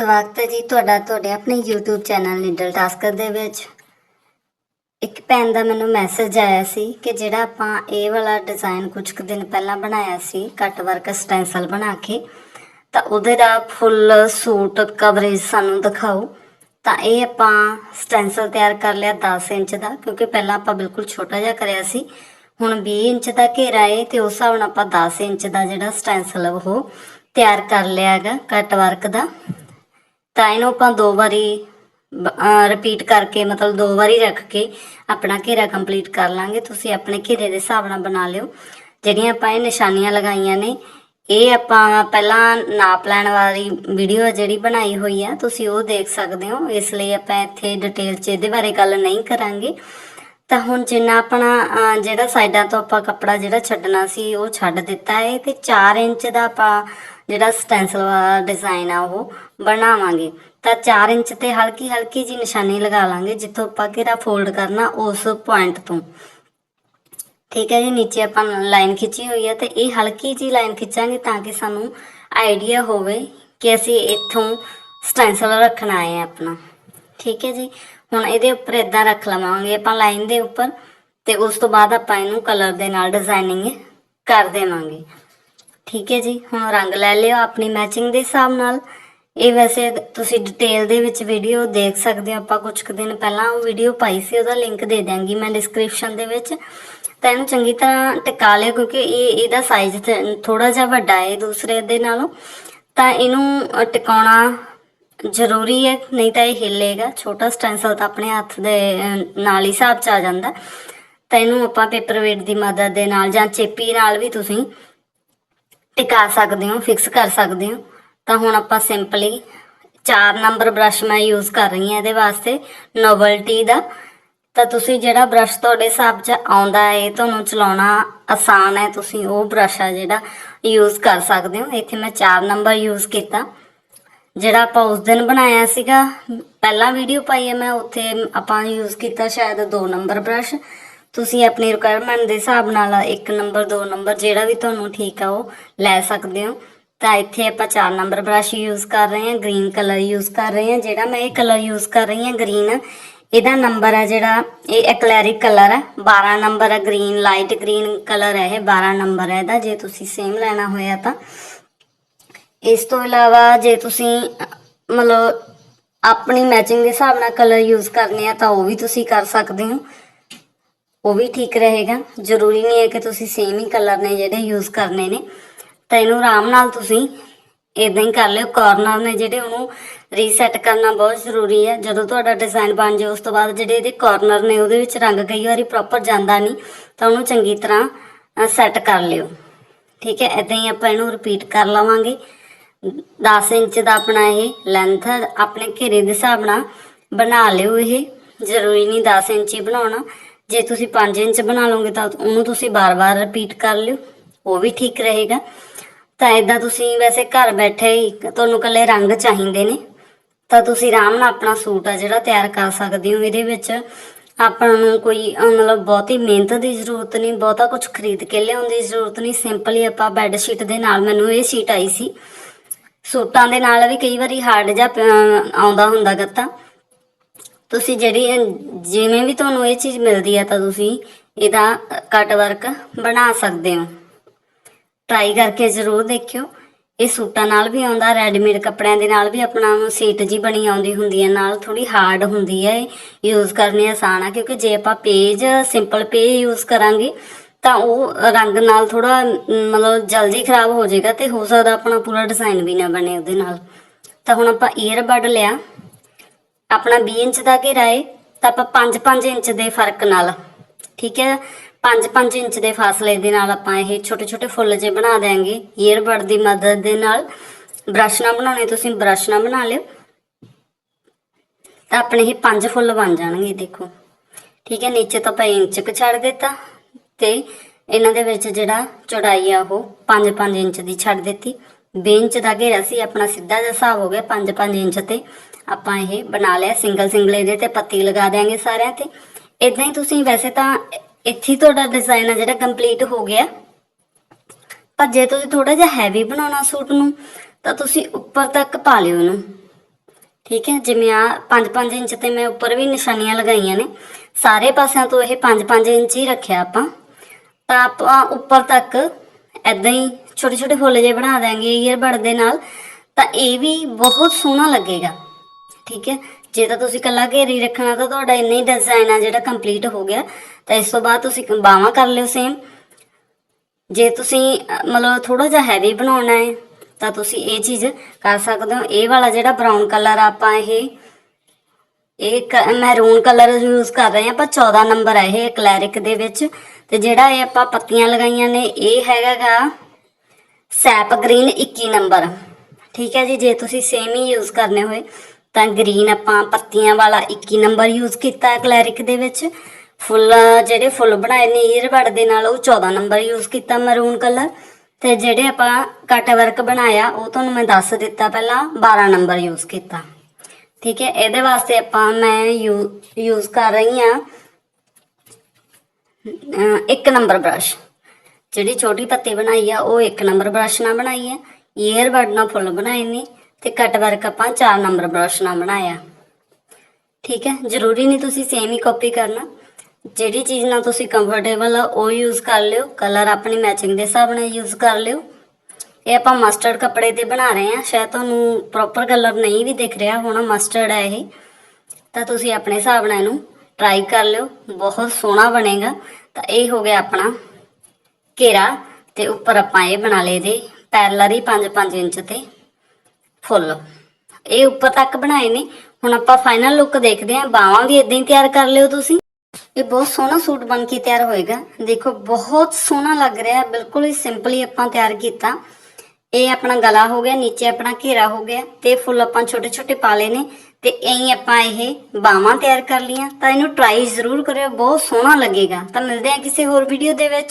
ਸਵਾਗਤ ਹੈ ਜੀ ਤੁਹਾਡਾ, ਤੁਹਾਡੇ ਆਪਣੇ YouTube ਚੈਨਲ ਨਿਡਲ ਟਾਸਕਰ ਦੇ ਵਿੱਚ। ਇੱਕ ਭੈਣ ਦਾ ਮੈਨੂੰ ਮੈਸੇਜ ਆਇਆ ਸੀ ਕਿ ਜਿਹੜਾ ਆਪਾਂ ਇਹ ਵਾਲਾ ਡਿਜ਼ਾਈਨ ਕੁਝ ਕੁ ਦਿਨ ਪਹਿਲਾਂ ਬਣਾਇਆ ਸੀ ਕੱਟ ਵਰਕ ਸਟੈਂਸਲ ਬਣਾ ਕੇ, ਤਾਂ ਉਹਦੇ ਦਾ ਫੁੱਲ ਸੂਟ ਕਵਰੇਜ ਸਾਨੂੰ ਦਿਖਾਓ। ਤਾਂ ਇਹ ਆਪਾਂ ਸਟੈਂਸਲ ਤਿਆਰ ਕਰ ਲਿਆ 10 ਇੰਚ ਦਾ, ਕਿਉਂਕਿ ਪਹਿਲਾਂ ਆਪਾਂ ਬਿਲਕੁਲ ਛੋਟਾ ਜਿਹਾ ਕਰਿਆ ਸੀ। ਹੁਣ 20 ਇੰਚ ਦਾ ਘੇਰਾ ਏ ਤੇ ਉਸ ਹਿਸਾਬ ਨਾਲ ਆਪਾਂ 10 ਇੰਚ ਦਾ ਜਿਹੜਾ ਸਟੈਂਸਲ ਉਹ ਤਿਆਰ ਕਰ ਲਿਆ ਹੈਗਾ ਕੱਟ ਵਰਕ ਦਾ। ਤਾਂ ਇਹਨੂੰ ਆਪਾਂ ਦੋ ਵਾਰੀ ਰਿਪੀਟ ਕਰਕੇ ਮਤਲਬ ਦੋ ਵਾਰੀ ਰੱਖ ਕੇ ਆਪਣਾ ਘੇਰਾ ਕੰਪਲੀਟ ਕਰ ਲਾਂਗੇ। ਤੁਸੀਂ ਆਪਣੇ ਘੇਰੇ ਦੇ ਹਿਸਾਬ ਨਾਲ ਬਣਾ ਲਿਓ। ਜਿਹੜੀਆਂ ਆਪਾਂ ਇਹ ਨਿਸ਼ਾਨੀਆਂ ਲਗਾਈਆਂ ਨੇ, ਇਹ ਆਪਾਂ ਪਹਿਲਾਂ ਨਾਪ ਲੈਣ ਵਾਲੀ ਵੀਡੀਓ ਜਿਹੜੀ ਬਣਾਈ ਹੋਈ ਆ, ਤੁਸੀਂ ਉਹ ਦੇਖ ਸਕਦੇ ਹੋ। ਇਸ ਲਈ ਆਪਾਂ ਇੱਥੇ ਡਿਟੇਲ 'ਚ ਇਹਦੇ ਬਾਰੇ ਗੱਲ ਨਹੀਂ ਕਰਾਂਗੇ। ਤਾਂ ਹੁਣ ਜਿੰਨਾ ਆਪਣਾ ਜਿਹੜਾ ਸਾਈਡਾਂ ਤੋਂ ਆਪਾਂ ਕੱਪੜਾ ਜਿਹੜਾ ਛੱਡਣਾ ਸੀ, ਉਹ ਛੱਡ ਦਿੱਤਾ ਹੈ। ਤੇ 4 ਇੰਚ ਦਾ ਆਪਾਂ ਜਿਹੜਾ ਸਟੈਂਸਲ ਵਾਲਾ ਡਿਜ਼ਾਈਨ ਆ ਉਹ ਬਣਾਵਾਂਗੇ। ਤਾਂ 4 ਇੰਚ ਤੇ ਹਲਕੀ ਹਲਕੀ ਜੀ ਨਿਸ਼ਾਨੀ ਲਗਾ ਲਾਂਗੇ, ਜਿੱਥੋਂ ਆਪਾਂ ਘੇਰਾ ਫੋਲਡ ਕਰਨਾ ਉਸ ਪੁਆਇੰਟ ਤੋਂ। ਠੀਕ ਹੈ ਜੀ, ਨੀਚੇ ਆਪਾਂ ਲਾਈਨ ਖਿੱਚੀ ਹੋਈ ਹੈ ਤੇ ਇਹ ਹਲਕੀ ਜੀ ਲਾਈਨ ਖਿੱਚਾਂਗੇ ਤਾਂ ਕਿ ਸਾਨੂੰ ਆਈਡੀਆ ਹੋਵੇ ਕਿ ਅਸੀਂ ਇੱਥੋਂ ਸਟੈਂਸਲ ਰੱਖਣਾ ਹੈ ਆਪਣਾ। ਠੀਕ ਹੈ ਜੀ, ਹੁਣ ਇਹਦੇ ਉੱਪਰ ਇਦਾਂ ਰੱਖ ਲਵਾਂਗੇ ਆਪਾਂ ਲਾਈਨ ਦੇ ਉੱਪਰ ਤੇ ਉਸ ਤੋਂ ਬਾਅਦ ਆਪਾਂ ਇਹਨੂੰ ਕਲਰ ਦੇ ਨਾਲ ਡਿਜ਼ਾਈਨਿੰਗ ਕਰ ਦੇਵਾਂਗੇ। ਠੀਕ ਹੈ ਜੀ, ਹੁਣ ਰੰਗ ਲੈ ਲਿਓ ਆਪਣੀ ਮੈਚਿੰਗ ਦੇ ਹਿਸਾਬ ਨਾਲ। ਇਹ ਵੈਸੇ ਤੁਸੀਂ ਡਿਟੇਲ ਦੇ ਵਿੱਚ ਵੀਡੀਓ ਦੇਖ ਸਕਦੇ ਹੋ, ਆਪਾਂ ਕੁਝ ਕੁ ਦਿਨ ਪਹਿਲਾਂ ਉਹ ਵੀਡੀਓ ਪਾਈ ਸੀ, ਉਹਦਾ ਲਿੰਕ ਦੇ ਦਿਆਂਗੀ ਮੈਂ ਡਿਸਕ੍ਰਿਪਸ਼ਨ ਦੇ ਵਿੱਚ। ਤਾਂ ਇਹਨੂੰ ਚੰਗੀ ਤਰ੍ਹਾਂ ਟਿਕਾ ਲਿਓ, ਕਿਉਂਕਿ ਇਹ, ਇਹਦਾ ਸਾਈਜ਼ ਥੋੜਾ ਜਿਹਾ ਵੱਡਾ ਹੈ ਦੂਸਰੇ ਦੇ ਨਾਲੋਂ। ਤਾਂ ਇਹਨੂੰ ਟਿਕਾਉਣਾ ਜ਼ਰੂਰੀ ਹੈ, ਨਹੀਂ ਤਾਂ ਇਹ ਹਿੱਲੇਗਾ। ਛੋਟਾ ਸਟੈਂਸਲ ਤਾਂ ਆਪਣੇ ਹੱਥ ਦੇ ਨਾਲ ਹੀ ਹਿਸਾਬ ਚ ਆ ਜਾਂਦਾ। ਤਾਂ ਇਹਨੂੰ ਆਪਾਂ ਪੇਪਰ ਵੇਟ ਦੀ ਮਦਦ ਦੇ ਨਾਲ ਜਾਂ ਚੇਪੀ ਨਾਲ ਵੀ ਤੁਸੀਂ ਟਿਕਾ ਸਕਦੇ ਹੋ ਫਿਕਸ ਕਰ ਸਕਦੇ ਹੋ। ਤਾਂ ਹੁਣ ਆਪਾਂ ਸਿੰਪਲੀ 4 ਨੰਬਰ ਬ੍ਰਸ਼ ਮੈਂ ਯੂਜ਼ ਕਰ ਰਹੀ ਹਾਂ ਇਹਦੇ ਵਾਸਤੇ ਨੋਵਲਟੀ ਦਾ। ਤਾਂ ਤੁਸੀਂ ਜਿਹੜਾ ਬ੍ਰਸ਼ ਤੁਹਾਡੇ ਹਿਸਾਬ 'ਚ ਆਉਂਦਾ ਹੈ ਤੁਹਾਨੂੰ ਚਲਾਉਣਾ ਆਸਾਨ ਹੈ, ਤੁਸੀਂ ਉਹ ਬ੍ਰਸ਼ ਆ ਜਿਹੜਾ ਯੂਜ਼ ਕਰ ਸਕਦੇ ਹੋ। ਇੱਥੇ ਮੈਂ 4 ਨੰਬਰ ਯੂਜ਼ ਕੀਤਾ। ਜਿਹੜਾ ਆਪਾਂ ਉਸ ਦਿਨ ਬਣਾਇਆ ਸੀਗਾ, ਪਹਿਲਾਂ ਵੀਡੀਓ ਪਾਈ ਹੈ ਮੈਂ, ਉੱਥੇ ਆਪਾਂ ਯੂਜ਼ ਕੀਤਾ ਸ਼ਾਇਦ 2 ਨੰਬਰ ਬ੍ਰਸ਼ ਤੁਸੀਂ ਆਪਣੀ ਰਿਕੁਆਇਰਮੈਂਟ ਦੇ ਹਿਸਾਬ ਨਾਲ 1 ਨੰਬਰ 2 ਨੰਬਰ ਜਿਹੜਾ ਵੀ ਤੁਹਾਨੂੰ ਠੀਕ ਆ ਉਹ ਲੈ ਸਕਦੇ ਹੋ। ਤਾਂ ਇੱਥੇ ਆਪਾਂ 4 ਨੰਬਰ ਬ੍ਰਸ਼ ਯੂਜ਼ ਕਰ ਰਹੇ ਹਾਂ ਗ੍ਰੀਨ ਕਲਰ ਯੂਜ਼ ਕਰ ਰਹੇ ਹਾਂ, ਜਿਹੜਾ ਮੈਂ ਇਹ ਕਲਰ ਯੂਜ਼ ਕਰ ਰਹੀ ਹਾਂ ਗ੍ਰੀਨ ਇਹਦਾ ਨੰਬਰ ਹੈ ਜਿਹੜਾ, ਇਹ ਐਕਲੈਰਿਕ ਕਲਰ ਹੈ 12 ਨੰਬਰ ਹੈ ਗ੍ਰੀਨ ਲਾਈਟ ਗ੍ਰੀਨ ਕਲਰ ਹੈ ਇਹ 12 ਨੰਬਰ ਹੈ ਇਹਦਾ, ਜੇ ਤੁਸੀਂ ਸੇਮ ਲੈਣਾ ਹੋਇਆ ਤਾਂ। ਇਸ ਤੋਂ ਇਲਾਵਾ ਜੇ ਤੁਸੀਂ, ਮਤਲਬ ਆਪਣੀ ਮੈਚਿੰਗ ਦੇ ਹਿਸਾਬ ਨਾਲ ਕਲਰ ਯੂਜ਼ ਕਰਨੇ ਆ, ਤਾਂ ਉਹ ਵੀ ਤੁਸੀਂ ਕਰ ਸਕਦੇ ਹੋ। ਉਹ ਵੀ ਠੀਕ ਰਹੇਗਾ। ਜ਼ਰੂਰੀ ਨਹੀਂ ਹੈ ਕਿ ਤੁਸੀਂ ਸੇਮ ਹੀ ਕਲਰ ਨੇ ਜਿਹੜੇ ਯੂਜ਼ ਕਰਨੇ ਨੇ। ਤਾਂ ਇਹਨੂੰ ਆਰਾਮ ਨਾਲ ਤੁਸੀਂ ਇਦਾਂ ਹੀ ਕਰ ਲਿਓ। ਕਾਰਨਰ ਨੇ ਜਿਹੜੇ ਉਹਨੂੰ ਰੀਸੈਟ ਕਰਨਾ ਬਹੁਤ ਜ਼ਰੂਰੀ ਹੈ। ਜਦੋਂ ਤੁਹਾਡਾ ਡਿਜ਼ਾਈਨ ਬਣ ਜਾਏ, ਉਸ ਤੋਂ ਬਾਅਦ ਜਿਹੜੇ ਇਹਦੇ ਕਾਰਨਰ ਨੇ, ਉਹਦੇ ਵਿੱਚ ਰੰਗ ਕਈ ਵਾਰੀ ਪ੍ਰੋਪਰ ਜਾਂਦਾ ਨਹੀਂ, ਤਾਂ ਉਹਨੂੰ ਚੰਗੀ ਤਰ੍ਹਾਂ ਸੈੱਟ ਕਰ ਲਿਓ। ਠੀਕ ਹੈ? ਇਦਾਂ ਹੀ ਆਪਾਂ ਇਹਨੂੰ ਰਿਪੀਟ ਕਰ ਲਵਾਂਗੇ। 10 ਇੰਚ ਦਾ ਆਪਣਾ ਇਹ ਲੈਂਥ ਆਪਣੇ ਘੇਰੇ ਦੇ ਹਿਸਾਬ ਨਾਲ ਬਣਾ ਲਿਓ ਇਹ। ਜ਼ਰੂਰੀ ਨਹੀਂ 10 ਇੰਚ ਹੀ ਬਣਾਉਣਾ। ਜੇ ਤੁਸੀਂ 5 ਇੰਚ ਬਣਾ ਲਓਗੇ, ਤਾਂ ਉਹਨੂੰ ਤੁਸੀਂ ਬਾਰ-ਬਾਰ ਰਿਪੀਟ ਕਰ ਲਿਓ। ਉਹ ਵੀ ਠੀਕ ਰਹੇਗਾ। ਤਾਂ ਇਦਾਂ ਤੁਸੀਂ ਵੈਸੇ ਘਰ ਬੈਠੇ ਹੀ ਤੁਹਾਨੂੰ ਇਕੱਲੇ ਰੰਗ ਚਾਹੀਦੇ ਨੇ। ਤਾਂ ਤੁਸੀਂ ਆਰਾਮ ਨਾਲ ਆਪਣਾ ਸੂਟ ਆ ਜਿਹੜਾ ਤਿਆਰ ਕਰ ਸਕਦੇ ਹੋ। ਇਹਦੇ ਵਿੱਚ ਆਪਾਂ ਨੂੰ ਕੋਈ, ਮਤਲਬ ਬਹੁਤੀ ਮਿਹਨਤ ਦੀ ਜ਼ਰੂਰਤ ਨਹੀਂ, ਬਹੁਤਾ ਕੁਝ ਖਰੀਦ ਕੇ ਲਿਆਉਣ ਦੀ ਜ਼ਰੂਰਤ ਨਹੀਂ। ਸਿੰਪਲੀ ਆਪਾਂ ਬੈੱਡ ਸ਼ੀਟ ਦੇ ਨਾਲ ਮੈਨੂੰ ਇਹ ਸ਼ੀਟ ਆਈ ਸੀ। ਸੂਟਾਂ ਦੇ ਨਾਲ ਵੀ ਕਈ ਵਾਰੀ ਹਾਰਡ ਜਿਹਾ ਆਉਂਦਾ ਹੁੰਦਾ ਗੱਤਾ। ਤੁਸੀਂ ਜਿਹੜੀ ਜਿਵੇਂ ਵੀ ਤੁਹਾਨੂੰ ਇਹ ਚੀਜ਼ ਮਿਲਦੀ ਹੈ ਤਾਂ ਤੁਸੀਂ ਇਹਦਾ ਕਟ ਵਰਕ ਬਣਾ ਸਕਦੇ ਹੋ। ਟਰਾਈ ਕਰਕੇ ਜ਼ਰੂਰ ਦੇਖਿਓ। ਇਹ ਸੂਟਾਂ ਨਾਲ ਵੀ ਆਉਂਦਾ ਰੈਡੀਮੇਡ ਕੱਪੜਿਆਂ ਦੇ ਨਾਲ ਵੀ ਆਪਣਾ ਸੀਟ ਜੀ ਬਣੀ ਆਉਂਦੀ ਹੁੰਦੀ ਹੈ, ਨਾਲ ਥੋੜੀ ਹਾਰਡ ਹੁੰਦੀ ਹੈ ਯੂਜ਼ ਕਰਨੀ ਆਸਾਨ ਆ, ਕਿਉਂਕਿ ਜੇ ਆਪਾਂ ਪੇਜ ਸਿੰਪਲ ਪੇਜ ਯੂਜ਼ ਕਰਾਂਗੇ, ਤਾਂ ਉਹ ਰੰਗ ਨਾਲ ਥੋੜਾ ਮਤਲਬ ਜਲਦੀ ਖਰਾਬ ਹੋ ਜਾਏਗਾ ਤੇ ਹੋ ਸਕਦਾ ਆਪਣਾ ਪੂਰਾ ਡਿਜ਼ਾਈਨ ਵੀ ਨਾ ਬਣੇ ਉਹਦੇ ਨਾਲ। ਤਾਂ ਹੁਣ ਆਪਾਂ ਈਅਰਬਡ ਲਿਆ। ਆਪਣਾ 20 ਇੰਚ ਦਾ ਘੇਰਾ ਹੈ ਤਾਂ ਆਪਾਂ 5-5 ਇੰਚ ਦੇ ਫ਼ਰਕ ਨਾਲ। ਠੀਕ ਹੈ? 5-5 ਇੰਚ ਦੇ ਫਾਸਲੇ ਦੇ ਨਾਲ ਆਪਾਂ ਇਹ ਛੋਟੇ ਛੋਟੇ ਫੁੱਲ ਜੇ ਬਣਾ ਦੇਾਂਗੇ ਈਅਰਬਡ ਦੀ ਮਦਦ ਦੇ ਨਾਲ। ਬ੍ਰਸ਼ ਨਾਲ ਬਣਾਉਣੇ, ਤੁਸੀਂ ਬ੍ਰਸ਼ ਨਾਲ ਬਣਾ ਲਿਓ। ਤਾਂ ਆਪਣੇ ਇਹ ਪੰਜ ਫੁੱਲ ਬਣ ਜਾਣਗੇ, ਦੇਖੋ। ਠੀਕ ਹੈ, ਨੀਚੇ ਤੋਂ ਆਪਾਂ ਇੰਚ ਕੁ ਛੱਡ ਦਿੱਤਾ। ਤੇ ਇਹਨਾਂ ਦੇ ਵਿੱਚ ਜਿਹੜਾ ਚੌੜਾਈ ਆ, ਉਹ 5-5 ਇੰਚ ਦੀ ਛੱਡ ਦਿੱਤੀ। 20 ਇੰਚ ਦਾ ਘੇਰਾ ਸੀ, ਆਪਣਾ ਸਿੱਧਾ ਜਿਹਾ ਹਿਸਾਬ ਹੋ ਗਿਆ 5-5 ਇੰਚ ਤੇ ਆਪਾਂ ਇਹ ਬਣਾ ਲਿਆ। ਸਿੰਗਲ ਸਿੰਗਲ ਇਹਦੇ ਤੇ ਪੱਤੀ ਲਗਾ ਦਿਆਂਗੇ ਸਾਰਿਆਂ ਤੇ। ਇਦਾਂ ਹੀ ਤੁਸੀਂ ਵੈਸੇ ਤਾਂ ਇੱਥੇ ਤੁਹਾਡਾ ਡਿਜ਼ਾਈਨ ਆ ਜਿਹੜਾ ਕੰਪਲੀਟ ਹੋ ਗਿਆ। ਪਰ ਜੇ ਤੁਸੀਂ ਥੋੜਾ ਜਿਹਾ ਹੈਵੀ ਬਣਾਉਣਾ ਸੂਟ ਨੂੰ, ਤਾਂ ਤੁਸੀਂ ਉੱਪਰ ਤੱਕ ਪਾ ਲਿਓ ਉਹਨੂੰ ਠੀਕ ਹੈ, ਜਿਵੇਂ ਆ 5-5 ਇੰਚ ਤੇ ਮੈਂ ਉੱਪਰ ਵੀ ਨਿਸ਼ਾਨੀਆਂ ਲਗਾਈਆਂ ਨੇ। ਸਾਰੇ ਪਾਸਿਆਂ ਤੋਂ ਇਹ 5-5 ਇੰਚ ਹੀ ਰੱਖਿਆ ਆਪਾਂ। ਤਾਂ ਆਪਾਂ ਉੱਪਰ ਤੱਕ ਐਦਾਂ ਹੀ ਛੋਟੇ ਛੋਟੇ ਫੁੱਲ ਜੇ ਬਣਾ ਦਾਂਗੇ ਈਅਰਬਡ ਦੇ ਨਾਲ, ਤਾਂ ਇਹ ਵੀ ਬਹੁਤ ਸੋਹਣਾ ਲੱਗੇਗਾ। ਠੀਕ ਹੈ ਜੇ ਤਾਂ ਤੁਸੀਂ ਕੱਲਾ ਘੇਰੀ ਰੱਖਣਾ ਤਾਂ ਤੁਹਾਡਾ ਇੰਨਾ ਹੀ ਡਿਜ਼ਾਈਨ ਆ ਜਿਹੜਾ ਕੰਪਲੀਟ ਹੋ ਗਿਆ। ਤਾਂ ਇਸ ਤੋਂ ਬਾਅਦ ਤੁਸੀਂ ਬਾਹਾਂ ਕਰ ਲਿਓ ਸੇਮ ਜੇ ਤੁਸੀਂ, ਮਤਲਬ ਥੋੜਾ ਜਿਹਾ ਹੈਵੀ ਬਣਾਉਣਾ ਹੈ, ਤਾਂ ਤੁਸੀਂ ਇਹ ਚੀਜ਼ ਕਰ ਸਕਦੇ ਹੋ। ਇਹ ਵਾਲਾ ਜਿਹੜਾ ਬਰਾਊਨ ਕਲਰ ਆਪਾਂ ਇਹ ਇਹ ਮੈਰੂਨ ਕਲਰ ਯੂਜ਼ ਕਰ ਰਹੇ ਹਾਂ। ਆਪਾਂ 14 ਨੰਬਰ ਹੈ ਇਹ ਕਲੈਰਿਕ ਦੇ ਵਿੱਚ। ਤੇ ਜਿਹੜਾ ਇਹ ਆਪਾਂ ਪੱਤੀਆਂ ਲਗਾਈਆਂ ਨੇ, ਇਹ ਹੈਗਾਗਾ ਸੈਪ ਗ੍ਰੀਨ 21 ਨੰਬਰ। ਠੀਕ ਹੈ ਜੀ, ਜੇ ਤੁਸੀਂ ਸੇਮ ਹੀ ਯੂਜ਼ ਕਰਨੇ ਹੋਏ ਤਾਂ ਗ੍ਰੀਨ ਆਪਾਂ ਪੱਤੀਆਂ ਵਾਲਾ 21 ਨੰਬਰ ਯੂਜ਼ ਕੀਤਾ ਕਲੈਰਿਕ ਦੇ ਵਿੱਚ। ਫੁੱਲ, ਜਿਹੜੇ ਫੁੱਲ ਬਣਾਏ ਨੇ ਈਅਰਬਡ ਦੇ ਨਾਲ, ਉਹ 14 ਨੰਬਰ ਯੂਜ਼ ਕੀਤਾ ਮਰੂਨ ਕਲਰ ਤੇ ਜਿਹੜੇ ਆਪਾਂ ਕੱਟ ਵਰਕ ਬਣਾਇਆ, ਉਹ ਤੁਹਾਨੂੰ ਮੈਂ ਦੱਸ ਦਿੱਤਾ ਪਹਿਲਾਂ 12 ਨੰਬਰ ਯੂਜ਼ ਕੀਤਾ। ਠੀਕ ਹੈ, ਇਹਦੇ ਵਾਸਤੇ ਆਪਾਂ ਮੈਂ ਯੂਜ਼ ਕਰ ਰਹੀ ਹਾਂ ਇੱਕ ਨੰਬਰ ਬ੍ਰਸ਼ ਜਿਹੜੀ ਛੋਟੀ ਪੱਤੀ ਬਣਾਈ ਆ, ਉਹ ਇੱਕ ਨੰਬਰ ਬ੍ਰਸ਼ ਨਾਲ ਬਣਾਈ ਹੈ। ਈਅਰਬਡ ਨਾਲ ਫੁੱਲ ਬਣਾਏ ਨੇ। ਤੇ ਕੱਟ ਵਰਕ ਆਪਾਂ 4 ਨੰਬਰ ਬ੍ਰਸ਼ ਨਾਲ ਬਣਾਇਆ। ਠੀਕ ਹੈ? ਜ਼ਰੂਰੀ ਨਹੀਂ ਤੁਸੀਂ ਸੇਮ ਹੀ ਕਾਪੀ ਕਰਨਾ। ਜਿਹੜੀ ਚੀਜ਼ ਨਾਲ ਤੁਸੀਂ ਕੰਫਰਟੇਬਲ ਆ, ਉਹ ਯੂਜ਼ ਕਰ ਲਿਓ। ਕਲਰ ਆਪਣੀ ਮੈਚਿੰਗ ਦੇ ਹਿਸਾਬ ਨਾਲ ਯੂਜ਼ ਕਰ ਲਿਓ। ਇਹ ਆਪਾਂ ਮਸਟਰਡ ਕੱਪੜੇ ਤੇ ਬਣਾ ਰਹੇ ਹਾਂ। ਸ਼ਾਇਦ ਤੁਹਾਨੂੰ ਪ੍ਰੋਪਰ ਕਲਰ ਨਹੀਂ ਵੀ ਦਿਖ ਰਿਹਾ, ਹੋਣਾ ਮਸਟਰਡ ਹੈ ਇਹ। ਤਾਂ ਤੁਸੀਂ ਆਪਣੇ ਹਿਸਾਬ ਨਾਲ ਇਹਨੂੰ ਟਰਾਈ ਕਰ ਲਿਓ। ਬਹੁਤ ਸੋਹਣਾ ਬਣੇਗਾ। ਤਾਂ ਇਹ ਹੋ ਗਿਆ ਆਪਣਾ ਘੇਰਾ। ਤੇ ਉੱਪਰ ਆਪਾਂ ਇਹ ਬਣਾ ਲਏ ਦੇ ਪੈਰਲਰ ਹੀ 5-5 ਇੰਚ ਤੇ। ਫੁੱਲ। ਇਹ ਉੱਪਰ ਤੱਕ ਬਣਾਏ ਨੇ। ਹੁਣ ਆਪਾਂ ਫਾਈਨਲ ਲੁੱਕ ਦੇਖਦੇ ਹਾਂ। ਬਾਹਾਂ ਵੀ ਇਦਾਂ ਹੀ ਤਿਆਰ ਕਰ ਲਿਓ ਤੁਸੀਂ। ਇਹ ਬਹੁਤ ਸੋਹਣਾ ਸੂਟ ਬਣ ਕੇ ਤਿਆਰ ਹੋਏਗਾ। ਦੇਖੋ, ਬਹੁਤ ਸੋਹਣਾ ਲੱਗ ਰਿਹਾ ਬਿਲਕੁਲ ਹੀ ਸਿੰਪਲੀ ਆਪਾਂ ਤਿਆਰ ਕੀਤਾ। ਇਹ ਆਪਣਾ ਗਲਾ ਹੋ ਗਿਆ, ਨੀਚੇ ਆਪਣਾ ਘੇਰਾ ਹੋ ਗਿਆ ਤੇ ਫੁੱਲ ਆਪਾਂ ਛੋਟੇ ਛੋਟੇ ਪਾ ਲਏ ਨੇ ਤੇ ਐਂ ਆਪਾਂ ਇਹ ਬਾਹਾਂ ਤਿਆਰ ਕਰ ਲੀਆਂ ਤਾਂ ਇਹਨੂੰ ਟਰਾਈ ਜ਼ਰੂਰ ਕਰਿਓ। ਬਹੁਤ ਸੋਹਣਾ ਲੱਗੇਗਾ। ਤਾਂ ਮਿਲਦੇ ਹਾਂ ਕਿਸੇ ਹੋਰ ਵੀਡੀਓ ਦੇ ਵਿੱਚ।